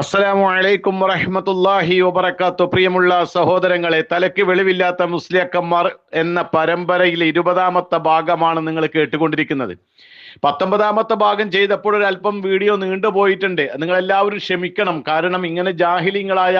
അസ്സലാമു അലൈക്കും വറഹ്മത്തുള്ളാഹി വബറകാത്തു. പ്രിയമുള്ള സഹോദരങ്ങളെ തലയ്ക്ക് വെളിവില്ലാത്ത മുസ്ലിയക്കന്മാർ എന്ന പരമ്പരയിൽ ഇരുപതാമത്തെ ഭാഗമാണ് നിങ്ങൾ കേട്ടുകൊണ്ടിരിക്കുന്നത്. പത്തൊമ്പതാമത്തെ ഭാഗം ചെയ്തപ്പോൾ ഒരു അല്പം വീഡിയോ നീണ്ടുപോയിട്ടുണ്ട്. നിങ്ങൾ എല്ലാവരും ക്ഷമിക്കണം. കാരണം ഇങ്ങനെ ജാഹിലിങ്ങളായ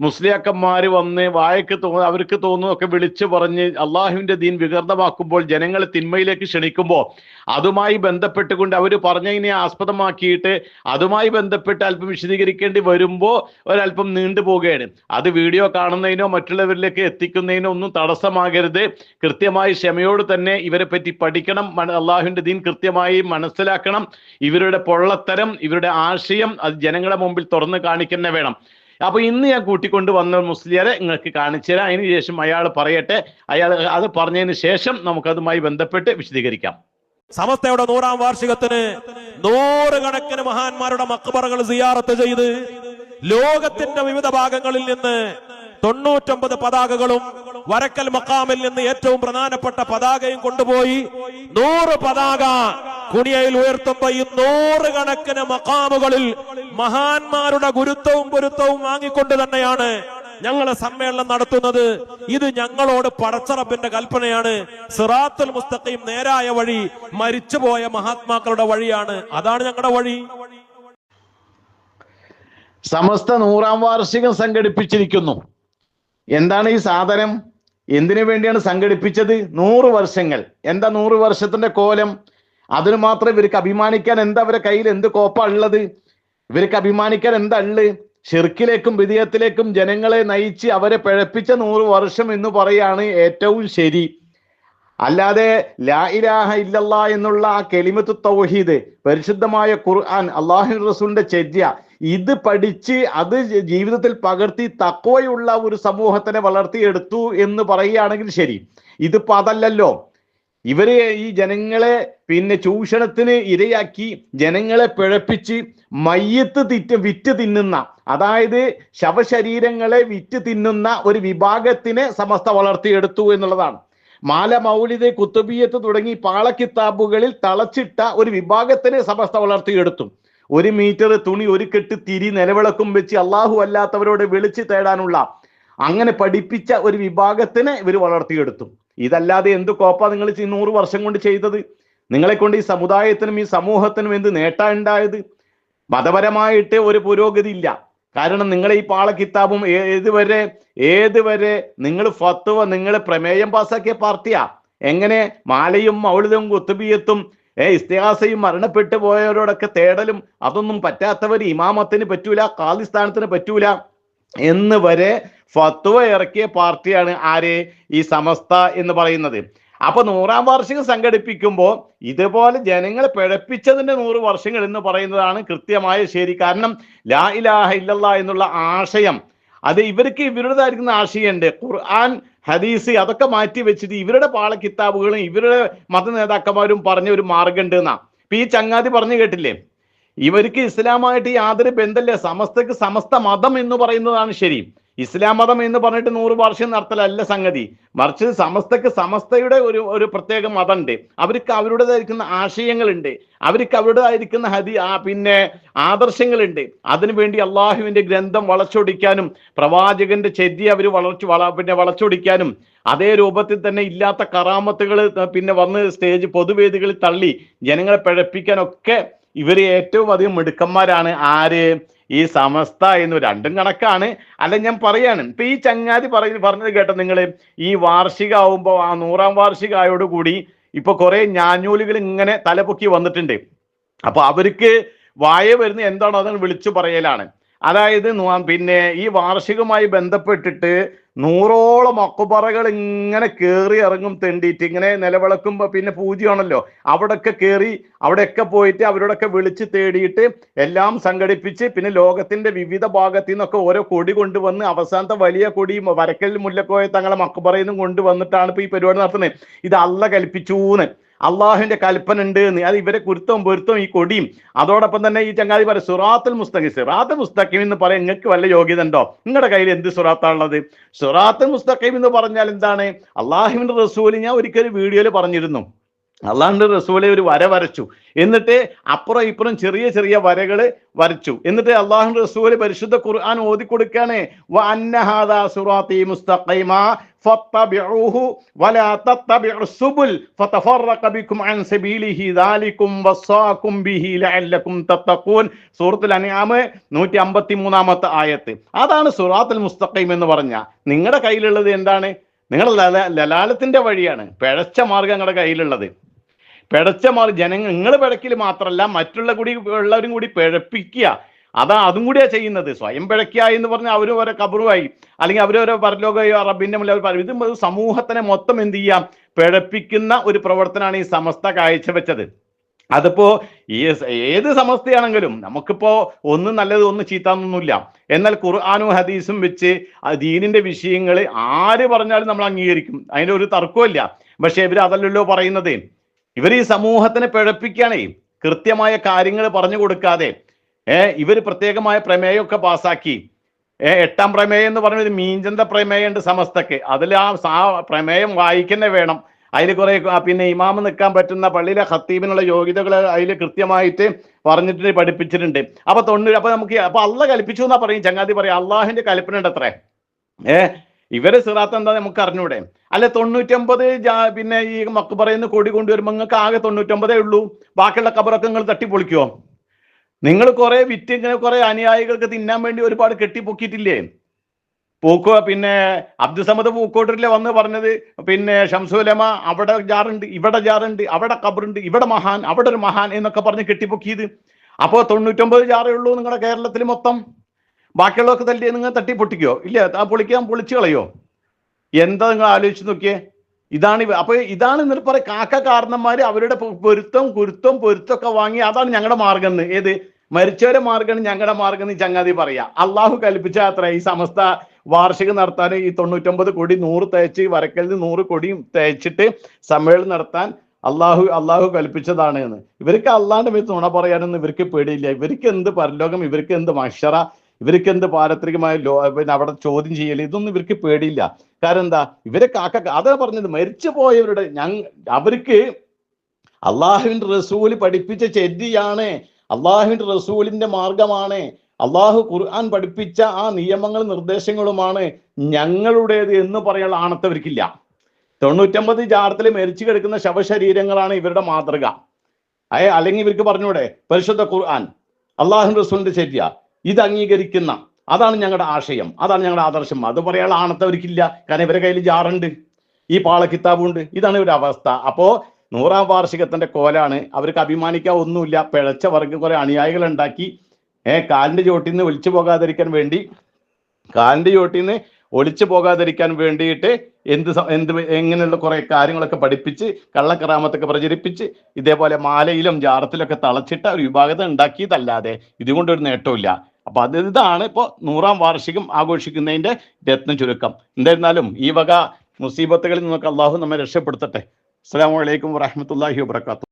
മുസ്ലിയാക്കന്മാര് വന്ന് വായക്ക് തോ അവർക്ക് തോന്നുന്നതൊക്കെ വിളിച്ചു പറഞ്ഞ് അള്ളാഹുവിന്റെ ദീൻ വികൃതമാക്കുമ്പോൾ ജനങ്ങളെ തിന്മയിലേക്ക് ക്ഷണിക്കുമ്പോൾ അതുമായി ബന്ധപ്പെട്ടുകൊണ്ട് അവർ പറഞ്ഞതിനെ ആസ്പദമാക്കിയിട്ട് അതുമായി ബന്ധപ്പെട്ട് അല്പം വിശദീകരിക്കേണ്ടി വരുമ്പോൾ ഒരല്പം നീണ്ടു പോവുകയാണ്. അത് വീഡിയോ കാണുന്നതിനോ മറ്റുള്ളവരിലേക്ക് എത്തിക്കുന്നതിനോ ഒന്നും തടസ്സമാകരുത്. കൃത്യമായി ക്ഷമയോട് തന്നെ ഇവരെ പറ്റി പഠിക്കണം അള്ളാഹുവിന്റെ ദീൻ കൃത്യമായി മനസ്സിലാക്കണം. ഇവരുടെ പൊള്ളത്തരം ഇവരുടെ ആശയം അത് ജനങ്ങളുടെ മുമ്പിൽ തുറന്ന് കാണിക്കുന്ന വേണം. അപ്പൊ ഇന്ന് ഞാൻ കൂട്ടിക്കൊണ്ട് വന്ന മുസ്ലിയരെ നിങ്ങൾക്ക് കാണിച്ചു തരാം. അതിന് ശേഷം അയാൾ പറയട്ടെ. അയാൾ അത് പറഞ്ഞതിന് ശേഷം നമുക്കതുമായി ബന്ധപ്പെട്ട് വിശദീകരിക്കാം. സമസ്തയുടെ നൂറാം വാർഷികത്തിന് നൂറുകണക്കിന് മഹാന്മാരുടെ മക്ബറകൾ സിയാറത്ത് ചെയ്ത് ലോകത്തിന്റെ വിവിധ ഭാഗങ്ങളിൽ നിന്ന് തൊണ്ണൂറ്റൊമ്പത് പതാകകളും വരക്കൽ മക്കാമിൽ നിന്ന് ഏറ്റവും പ്രധാനപ്പെട്ട പതാകയും കൊണ്ടുപോയി. നൂറ് പതാക കുണിയയിൽ ഉയർത്തുമ്പോ ഈ നൂറ് കണക്കിന് മക്കാമുകളിൽ മഹാന്മാരുടെ ഗുരുത്വവും പൊരുത്തവും വാങ്ങിക്കൊണ്ട് തന്നെയാണ് ഞങ്ങളെ സമ്മേളനം നടത്തുന്നത്. ഇത് ഞങ്ങളോട് പടച്ചറപ്പിന്റെ കൽപ്പനയാണ്. സിറാത്തുൽ മുസ്തഖീം നേരായ വഴി മരിച്ചുപോയ മഹാത്മാക്കളുടെ വഴിയാണ്. അതാണ് ഞങ്ങളുടെ വഴി. സമസ്ത നൂറാം വാർഷികം സംഘടിപ്പിച്ചിരിക്കുന്നു. എന്താണ് ഈ സാധനം? എന്തിനു വേണ്ടിയാണ് സംഘടിപ്പിച്ചത്? നൂറ് വർഷങ്ങൾ. എന്താ നൂറ് വർഷത്തിന്റെ കോലം? അതിന് മാത്രം ഇവർക്ക് അഭിമാനിക്കാൻ എന്താ അവരെ കയ്യിൽ എന്ത് കോപ്പ ഉള്ളത്? ഇവർക്ക് അഭിമാനിക്കാൻ എന്താ ഉള്ളത് ഷിർക്കിലേക്കും വിധേയത്തിലേക്കും ജനങ്ങളെ നയിച്ച് അവരെ പിഴപ്പിച്ച നൂറ് വർഷം എന്ന് പറയാണ് ഏറ്റവും ശരി. അല്ലാതെ ലാ ഇലാഹ ഇല്ലല്ലാ എന്നുള്ള ആ കെലിമത്ത് തൗഹീദ് പരിശുദ്ധമായ ഖുർആൻ അള്ളാഹു റസൂലിന്റെ ചര്യ ഇത് പഠിച്ച് അത് ജീവിതത്തിൽ പകർത്തി തക്കവയുള്ള ഒരു സമൂഹത്തിനെ വളർത്തിയെടുത്തു എന്ന് പറയുകയാണെങ്കിൽ ശരി. ഇതിപ്പോ അതല്ലല്ലോ. ഇവർ ഈ ജനങ്ങളെ പിന്നെ ചൂഷണത്തിന് ഇരയാക്കി ജനങ്ങളെ പിഴപ്പിച്ച് മയ്യത്ത് തിറ്റ് വിറ്റ് തിന്നുന്ന അതായത് ശവശരീരങ്ങളെ വിറ്റ് തിന്നുന്ന ഒരു വിഭാഗത്തിനെ സമസ്ത വളർത്തിയെടുത്തു എന്നുള്ളതാണ്. മാല മൗലിദ് കുത്തുബിയത്ത് തുടങ്ങി പാളക്കിത്താബുകളിൽ തളച്ചിട്ട ഒരു വിഭാഗത്തിനെ സമസ്ത വളർത്തിയെടുത്തു. ഒരു മീറ്റർ തുണി ഒരു കെട്ട് തിരി നിലവിളക്കും വെച്ച് അള്ളാഹു അല്ലാത്തവരോട് വിളിച്ചു തേടാനുള്ള അങ്ങനെ പഠിപ്പിച്ച ഒരു വിഭാഗത്തിനെ ഇവർ വളർത്തിയെടുത്തു. ഇതല്ലാതെ എന്ത് കോപ്പ നിങ്ങൾ ഈ നൂറ് വർഷം കൊണ്ട് ചെയ്തത്? നിങ്ങളെ കൊണ്ട് ഈ സമുദായത്തിനും ഈ സമൂഹത്തിനും എന്ത് നേട്ടം ഉണ്ടായത്? മതപരമായിട്ട് ഒരു പുരോഗതി ഇല്ല. കാരണം നിങ്ങളെ ഈ പാള കിതാബും ഏതുവരെ ഏതുവരെ നിങ്ങൾ ഫത്വ നിങ്ങൾ പ്രമേയം പാസാക്കിയ പാർട്ടിയാ. എങ്ങനെ മാലയും മൗളിതും കുത്തുബിയത്തും ഏ ഇസ്തിഹാസയും മരണപ്പെട്ടു പോയവരോടൊക്കെ തേടലും അതൊന്നും പറ്റാത്തവർ ഇമാമത്തിന് പറ്റൂല കാലിസ്ഥാനത്തിന് പറ്റൂല എന്ന് വരെ ഫത്വ ഇറക്കിയ പാർട്ടിയാണ് ആര്? ഈ സമസ്ത എന്ന് പറയുന്നത്. അപ്പൊ നൂറാം വാർഷികം സംഘടിപ്പിക്കുമ്പോൾ ഇതുപോലെ ജനങ്ങളെ പിഴപ്പിച്ചതിന്റെ നൂറ് വർഷങ്ങൾ എന്ന് പറയുന്നതാണ് കൃത്യമായ ശരി. കാരണം ലാ ഇലാഹ ഇല്ലല്ല എന്നുള്ള ആശയം അത് ഇവർക്ക് ഇവരുടേതായിരിക്കുന്ന ആശയമുണ്ട്. ഖുർആൻ ഹദീസ് അതൊക്കെ മാറ്റി വെച്ചിട്ട് ഇവരുടെ പാള കിതാബുകളും ഇവരുടെ മത നേതാക്കന്മാരും പറഞ്ഞ ഒരു മാർഗമുണ്ട് എന്നാ. ഇപ്പൊ ഈ ചങ്ങാതി പറഞ്ഞു കേട്ടില്ലേ? ഇവർക്ക് ഇസ്ലാമായിട്ട് യാതൊരു ബന്ധമില്ല. സമസ്തക്ക് സമസ്ത മതം എന്ന് പറയുന്നതാണ് ശരി. ഇസ്ലാം മതം എന്ന് പറഞ്ഞിട്ട് നൂറ് വർഷം നടത്തലല്ല സംഗതി. മറിച്ച് സമസ്തക്ക് സമസ്തയുടെ ഒരു ഒരു പ്രത്യേക മതമുണ്ട്. അവർക്ക് അവരുടേതായിരിക്കുന്ന ആശയങ്ങളുണ്ട്. അവർക്ക് അവരുടേതായിരിക്കുന്ന ഹതി ആ പിന്നെ ആദർശങ്ങളുണ്ട്. അതിനുവേണ്ടി അള്ളാഹുവിന്റെ ഗ്രന്ഥം വളച്ചൊടിക്കാനും പ്രവാചകന്റെ ചെതി അവർ വളർച്ചു വള പിന്നെ വളച്ചൊടിക്കാനും അതേ രൂപത്തിൽ തന്നെ ഇല്ലാത്ത കറാമത്തുകൾ പിന്നെ വന്ന് സ്റ്റേജ് പൊതുവേദികളിൽ തള്ളി ജനങ്ങളെ പിഴപ്പിക്കാനൊക്കെ ഇവർ ഏറ്റവും അധികം മിടുക്കന്മാരാണ്. ആര്? ഈ സമസ്ത എന്ന് രണ്ടും കണക്കാണ്. അല്ല ഞാൻ പറയാണ്. ഇപ്പൊ ഈ ചങ്ങാതി പറയ പറഞ്ഞത് കേട്ടോ നിങ്ങൾ ഈ വാർഷികമാവുമ്പോൾ ആ നൂറാം വാർഷികമായോടുകൂടി ഇപ്പൊ കുറെ ഞാഞ്ഞൂലുകൾ ഇങ്ങനെ തലപൊക്കി വന്നിട്ടുണ്ട്. അപ്പൊ അവർക്ക് വായ വരുന്ന എന്താണോ അത് വിളിച്ചു പറയലാണ്. അതായത് പിന്നെ ഈ വാർഷികമായി ബന്ധപ്പെട്ടിട്ട് നൂറോളം അക്കുപറകൾ ഇങ്ങനെ കയറി ഇറങ്ങും തെണ്ടിയിട്ട് ഇങ്ങനെ നിലവിളക്കുമ്പോൾ പിന്നെ പൂജയാണല്ലോ അവിടൊക്കെ കയറി അവിടെയൊക്കെ പോയിട്ട് അവരോടൊക്കെ വിളിച്ച് തേടിയിട്ട് എല്ലാം സംഘടിപ്പിച്ച് പിന്നെ ലോകത്തിന്റെ വിവിധ ഭാഗത്തു നിന്നൊക്കെ ഓരോ കൊടി കൊണ്ടുവന്ന് അവസാനത്തെ വലിയ കൊടി വരക്കൽ മുല്ലക്കോയ തങ്ങളെ മക്കുപറയിൽ നിന്നും കൊണ്ടുവന്നിട്ടാണ് ഇപ്പോൾ ഈ പരിപാടി നടത്തുന്നത്. ഇത് അല്ല കൽപ്പിച്ചൂന്ന്. അള്ളാഹുവിന്റെ കൽപ്പന ഉണ്ട് എന്ന്. അത് ഇവരെ കുരുത്തവും പൊരുത്തവും ഈ കൊടിയും. അതോടൊപ്പം തന്നെ ഈ ചങ്ങാതി പറയും സുറാത്തുൽ മുസ്തഖി. സുറാത്തുൽ മുസ്തഖീം എന്ന് പറയാൻ നിങ്ങൾക്ക് വല്ല യോഗ്യത ഉണ്ടോ? നിങ്ങളുടെ കയ്യിൽ എന്ത് സുറാത്താണുള്ളത്? സുറാത്തുൽ മുസ്തഖിം എന്ന് പറഞ്ഞാൽ എന്താണ്? അള്ളാഹുവിന്റെ റസൂൽ ഞാൻ ഒരിക്കലും വീഡിയോയിൽ പറഞ്ഞിരുന്നു. അള്ളാഹുന്റെ റസൂലെ ഒരു വര വരച്ചു. എന്നിട്ട് അപ്പുറം ഇപ്പുറം ചെറിയ ചെറിയ വരകൾ വരച്ചു. എന്നിട്ട് അള്ളാഹു റസൂൽ പരിശുദ്ധ ഖുർആൻ ഓതി കൊടുക്കാണ് വ അനിയാമ് നൂറ്റി അമ്പത്തി മൂന്നാമത്തെ ഫത്തബിഊഹു വലാ തത്തബിഉ സുബുൽ ഫതഫറഖ ബികും അൻ സബീലിഹി ദാലികും വസ്സാകും ബിഹി ലഅല്ലകും തത്തഖൂൻ. സൂറത്തുൽ അൻആം 153ാമത്തെ ആയത്ത്. അതാണ് സുറാത്തുൽ മുസ്തഖൈം എന്ന് പറഞ്ഞ. നിങ്ങളുടെ കയ്യിലുള്ളത് എന്താണ്? നിങ്ങളുടെ ലല- ലലാലത്തിന്റെ വഴിയാണ്. പിഴച്ച മാർഗം നിങ്ങളുടെ കയ്യിലുള്ളത്. പിഴച്ച മാറി ജനങ്ങൾ നിങ്ങൾ പിഴക്കിൽ മാത്രമല്ല മറ്റുള്ള കൂടി ഉള്ളവരും കൂടി പിഴപ്പിക്കുക. അതാ അതും കൂടിയാ ചെയ്യുന്നത്. സ്വയം പിഴക്കുക എന്ന് പറഞ്ഞാൽ അവരും ഓരോ കബറുമായി അല്ലെങ്കിൽ അവരോരോ പരലോകയോ റബ്ബിന്റെ മുന്നിൽ ഇത് സമൂഹത്തിനെ മൊത്തം എന്ത് ചെയ്യാം? പിഴപ്പിക്കുന്ന ഒരു പ്രവർത്തനമാണ് ഈ സമസ്ത കാഴ്ചവെച്ചത്. അതിപ്പോ ഏത് സമസ്തയാണെങ്കിലും നമുക്കിപ്പോ ഒന്നും നല്ലത് ഒന്ന് ചീത്താന്നൊന്നുമില്ല. എന്നാൽ ഖുർആാനും ഹദീസും വെച്ച് ദീനിന്റെ വിഷയങ്ങൾ ആര് പറഞ്ഞാലും നമ്മൾ അംഗീകരിക്കും. അതിന് ഒരു തർക്കമില്ല പക്ഷെ ഇവർ അതല്ലല്ലോ പറയുന്നത്. ഇവർ ഈ സമൂഹത്തിനെ പിഴപ്പിക്കുകയാണേ. കൃത്യമായ കാര്യങ്ങൾ പറഞ്ഞു കൊടുക്കാതെ ഏ ഇവർ പ്രത്യേകമായ പ്രമേയമൊക്കെ പാസാക്കി ഏ എട്ടാം പ്രമേയം എന്ന് പറഞ്ഞ ഒരു മീഞ്ചന്ത പ്രമേയം ഉണ്ട് സമസ്തക്ക്. അതിൽ ആ പ്രമേയം വായിക്കുന്നേ വേണം. അതിൽ കുറെ പിന്നെ ഇമാമ് നിൽക്കാൻ പറ്റുന്ന പള്ളിയിലെ ഖത്തീബിനുള്ള യോഗ്യതകൾ അതിൽ കൃത്യമായിട്ട് പറഞ്ഞിട്ട് പഠിപ്പിച്ചിട്ടുണ്ട്. അപ്പൊ തൊണ്ണൂറ് അപ്പൊ നമുക്ക് അപ്പൊ അള്ള കൽപ്പിച്ചു എന്നാ പറയും. ചങ്ങാതി പറയും അള്ളാഹിന്റെ കൽപ്പന ഉണ്ട് അത്രേ ഏ ഇവർ സിറാത്ത് എന്താ നമുക്ക് അറിഞ്ഞൂടെ? അല്ലെ തൊണ്ണൂറ്റൊമ്പത് പിന്നെ ഈ മക്ബറയിൽ നിന്ന് കൊടി കൊണ്ടുവരുമ്പോ നിങ്ങൾക്ക് ആകെ തൊണ്ണൂറ്റൊമ്പതേ ഉള്ളൂ. ബാക്കിയുള്ള കബറൊക്കെ നിങ്ങൾ തട്ടിപ്പൊളിക്കുവോ? നിങ്ങൾ കുറെ വിറ്റ് ഇങ്ങനെ കുറെ അനുയായികൾക്ക് തിന്നാൻ വേണ്ടി ഒരുപാട് കെട്ടിപ്പൊക്കിയിട്ടില്ലേ? പൂക്കോ പിന്നെ അബ്ദുസമദ് പൂക്കോട്ടിലെ വന്ന് പറഞ്ഞത് പിന്നെ ഷംസുലമ അവിടെ ജാറുണ്ട് ഇവിടെ ജാറുണ്ട് അവിടെ കബറുണ്ട് ഇവിടെ മഹാൻ അവിടെ ഒരു മഹാൻ എന്നൊക്കെ പറഞ്ഞ് കെട്ടിപ്പൊക്കിയത്. അപ്പോൾ തൊണ്ണൂറ്റൊമ്പത് ജാറേ ഉള്ളൂ നിങ്ങളുടെ കേരളത്തിൽ മൊത്തം. ബാക്കിയുള്ളതൊക്കെ തല്ലി നിങ്ങൾ തട്ടി പൊട്ടിക്കോ? ഇല്ല? ആ പൊളിക്കാൻ പൊളിച്ചു കളയോ? എന്താ നിങ്ങൾ ആലോചിച്ച് നോക്കിയേ? ഇതാണ് അപ്പൊ ഇതാണ് എന്നിട്ട് പറയാം കാക്ക കാരണന്മാര് അവരുടെ പൊരുത്തം കുരുത്തം പൊരുത്തമൊക്കെ വാങ്ങി അതാണ് ഞങ്ങളുടെ മാർഗം എന്ന്. ഏത്? മരിച്ചവരെ മാർഗം ഞങ്ങളുടെ മാർഗം എന്ന് ചങ്ങാതി പറയാ. അള്ളാഹു കൽപ്പിച്ച അത്ര ഈ സമസ്ത വാർഷികം നടത്താൻ ഈ തൊണ്ണൂറ്റൊമ്പത് കോടി നൂറ് തേച്ച് വരക്കലിന് നൂറ് കോടിയും തേച്ചിട്ട് സമ്മേളനം നടത്താൻ അള്ളാഹു അള്ളാഹു കൽപ്പിച്ചതാണ് എന്ന്. ഇവർക്ക് അള്ളാന്റെ മേത്ത് നുണ പറയാനൊന്നും ഇവർക്ക് പേടിയില്ല. ഇവർക്ക് എന്ത് പരലോകം ഇവർക്ക് എന്ത് മഷറ? ഇവർക്ക് എന്ത് പാരത്രികമായ ലോ പിന്നെ അവിടെ ചോദ്യം ചെയ്യൽ ഇതൊന്നും ഇവർക്ക് പേടിയില്ല. കാരണം എന്താ? ഇവരെ കാക്ക അതാ പറഞ്ഞത് മരിച്ചു പോയവരുടെ ഞങ്ങ അവർക്ക് അള്ളാഹുവിന്റെ റസൂൽ പഠിപ്പിച്ച ചെരിയാണ്. അള്ളാഹുവിന്റെ റസൂലിന്റെ മാർഗമാണ്. അള്ളാഹു ഖുർആൻ പഠിപ്പിച്ച ആ നിയമങ്ങളും നിർദ്ദേശങ്ങളുമാണ് ഞങ്ങളുടേത് എന്ന് പറയാനുള്ള ആണത്തവർക്കില്ല. തൊണ്ണൂറ്റമ്പത് ജാറത്തിൽ മരിച്ചു കിടക്കുന്ന ശവശരീരങ്ങളാണ് ഇവരുടെ മാതൃക. അയ അല്ലെങ്കിൽ ഇവർക്ക് പറഞ്ഞൂടെ പരിശുദ്ധ ഖുർആൻ അള്ളാഹു റസൂലിന്റെ ചര്യ. ഇത് അംഗീകരിക്കുന്ന അതാണ് ഞങ്ങളുടെ ആശയം അതാണ് ഞങ്ങളുടെ ആദർശം. അത് പറയാനുള്ള ആണത്തവർക്കില്ല കാരണം ഇവരെ കയ്യിൽ ജാറുണ്ട്. ഈ പാള കിതാബുണ്ട്. ഇതാണ് ഇവരുടെ അവസ്ഥ. അപ്പോ നൂറാം വാർഷികത്തിന്റെ കോലാണ് അവർക്ക് അഭിമാനിക്കാൻ ഒന്നുമില്ല. പിഴച്ച വർഗ കുറെ അണിയായികൾ ഉണ്ടാക്കി ഏഹ് കാലിന്റെ ചോട്ടിൽ നിന്ന് ഒളിച്ചു പോകാതിരിക്കാൻ വേണ്ടി കാലിന്റെ ചോട്ടിൽ നിന്ന് ഒളിച്ചു പോകാതിരിക്കാൻ വേണ്ടിയിട്ട് എന്ത് എന്ത് എങ്ങനെയുള്ള കുറേ കാര്യങ്ങളൊക്കെ പഠിപ്പിച്ച് കള്ളക്കറാമത്തൊക്കെ പ്രചരിപ്പിച്ച് ഇതേപോലെ മാലയിലും ജാറത്തിലൊക്കെ തളച്ചിട്ട ഒരു വിഭാഗത ഉണ്ടാക്കിയതല്ലാതെ ഇതുകൊണ്ടൊരു നേട്ടമില്ല അപ്പൊ അത് ഇതാണ് ഇപ്പൊ നൂറാം വാർഷികം ആഘോഷിക്കുന്നതിന്റെ രത്ന ചുരുക്കം. എന്തായിരുന്നാലും ഈ വക മുസീബത്തുകളിൽ നിന്നൊക്കെ അള്ളാഹു നമ്മെ രക്ഷപ്പെടുത്തട്ടെ. അസ്സാം വലൈക്കും വാഹമത്തല്ലാഹി വാത്തു